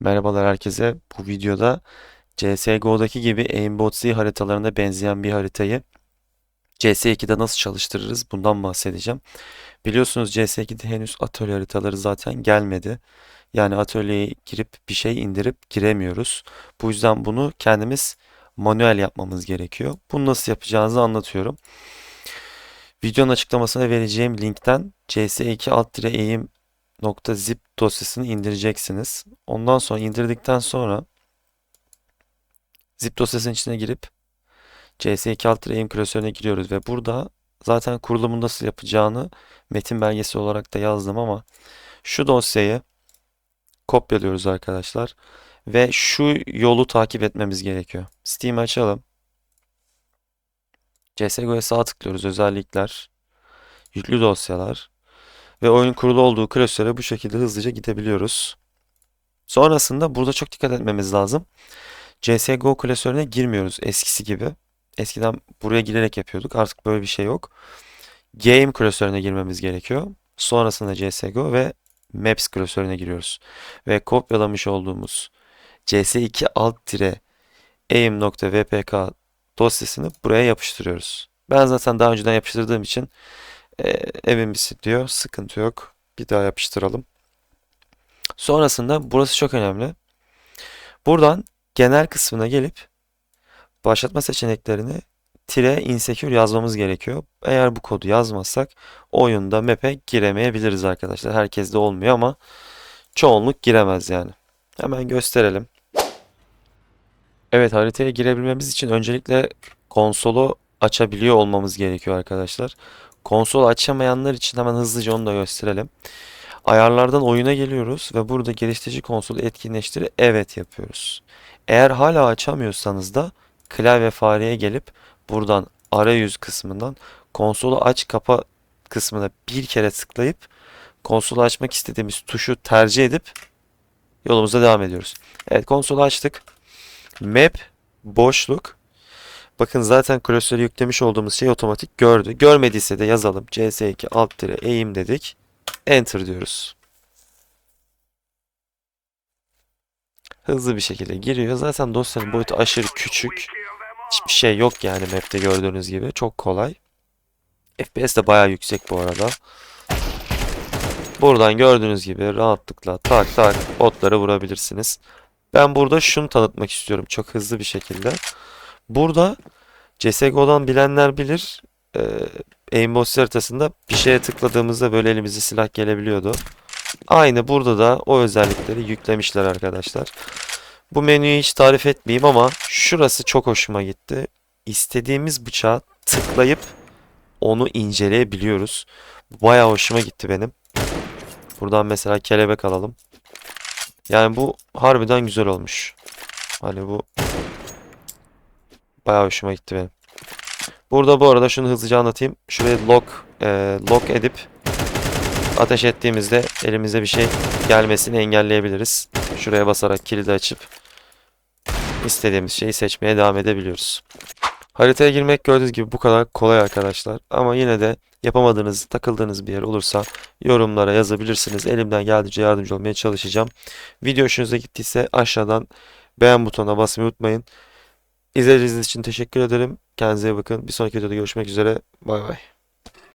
Merhabalar herkese. Bu videoda CSGO'daki gibi Aimbot Z haritalarına benzeyen bir haritayı CS2'de nasıl çalıştırırız bundan bahsedeceğim. Biliyorsunuz CS2'de henüz atölye haritaları zaten gelmedi. Yani atölyeye girip bir şey indirip giremiyoruz. Bu yüzden bunu kendimiz manuel yapmamız gerekiyor. Bunu nasıl yapacağınızı anlatıyorum. Videonun açıklamasına vereceğim linkten cs2 alt eğim .zip dosyasını indireceksiniz. Ondan sonra indirdikten sonra zip dosyasının içine girip CS2 alt aim klasörüne giriyoruz ve burada zaten kurulumu nasıl yapacağını metin belgesi olarak da yazdım ama şu dosyayı kopyalıyoruz arkadaşlar ve şu yolu takip etmemiz gerekiyor. Steam açalım. CSGO'ya sağ tıklıyoruz özellikler, yüklü dosyalar ve oyun kurulu olduğu klasöre bu şekilde hızlıca gidebiliyoruz. Sonrasında burada çok dikkat etmemiz lazım. CSGO klasörüne girmiyoruz eskisi gibi. Eskiden buraya girerek yapıyorduk. Artık böyle bir şey yok. Game klasörüne girmemiz gerekiyor. Sonrasında CSGO ve Maps klasörüne giriyoruz. Ve kopyalamış olduğumuz cs2 alt tire aim.vpk dosyasını buraya yapıştırıyoruz. Ben zaten daha önceden yapıştırdığım için e, misin diyor. Sıkıntı yok. Bir daha yapıştıralım. Sonrasında burası çok önemli. Buradan genel kısmına gelip başlatma seçeneklerini tire insecure yazmamız gerekiyor. Eğer bu kodu yazmazsak oyunda map'e giremeyebiliriz arkadaşlar. Herkes de olmuyor ama çoğunluk giremez yani. Hemen gösterelim. Evet haritaya girebilmemiz için öncelikle konsolu açabiliyor olmamız gerekiyor arkadaşlar. Konsol açamayanlar için hemen hızlıca onu da gösterelim. Ayarlardan oyuna geliyoruz ve burada geliştirici konsolu etkinleştir evet yapıyoruz. Eğer hala açamıyorsanız da klavye fareye gelip buradan arayüz kısmından konsolu aç kapa kısmına bir kere tıklayıp konsolu açmak istediğimiz tuşu tercih edip yolumuza devam ediyoruz. Evet konsolu açtık. Map boşluk. Bakın zaten klasörü yüklemiş olduğumuz şey otomatik gördü. Görmediyse de yazalım. CS2 alt tire eğim dedik. Enter diyoruz. Hızlı bir şekilde giriyor. Zaten dosyanın boyutu aşırı küçük. Hiçbir şey yok yani map'te gördüğünüz gibi. Çok kolay. FPS de bayağı yüksek bu arada. Buradan gördüğünüz gibi rahatlıkla tak tak botları vurabilirsiniz. Ben burada şunu tanıtmak istiyorum çok hızlı bir şekilde. Burada CSGO'dan bilenler bilir. E, Aimbot haritasında bir şeye tıkladığımızda böyle elimize silah gelebiliyordu. Aynı burada da o özellikleri yüklemişler arkadaşlar. Bu menüyü hiç tarif etmeyeyim ama şurası çok hoşuma gitti. İstediğimiz bıçağı tıklayıp onu inceleyebiliyoruz. Baya hoşuma gitti benim. Buradan mesela kelebek alalım. Yani bu harbiden güzel olmuş. Hani bu baya hoşuma gitti benim. Burada bu arada şunu hızlıca anlatayım. Şurayı lock, e, lock edip ateş ettiğimizde elimize bir şey gelmesini engelleyebiliriz. Şuraya basarak kilidi açıp istediğimiz şeyi seçmeye devam edebiliyoruz. Haritaya girmek gördüğünüz gibi bu kadar kolay arkadaşlar. Ama yine de yapamadığınız, takıldığınız bir yer olursa yorumlara yazabilirsiniz. Elimden geldiğince yardımcı olmaya çalışacağım. Video hoşunuza gittiyse aşağıdan beğen butonuna basmayı unutmayın. İzlediğiniz için teşekkür ederim. Kendinize iyi bakın. Bir sonraki videoda görüşmek üzere. Bay bay.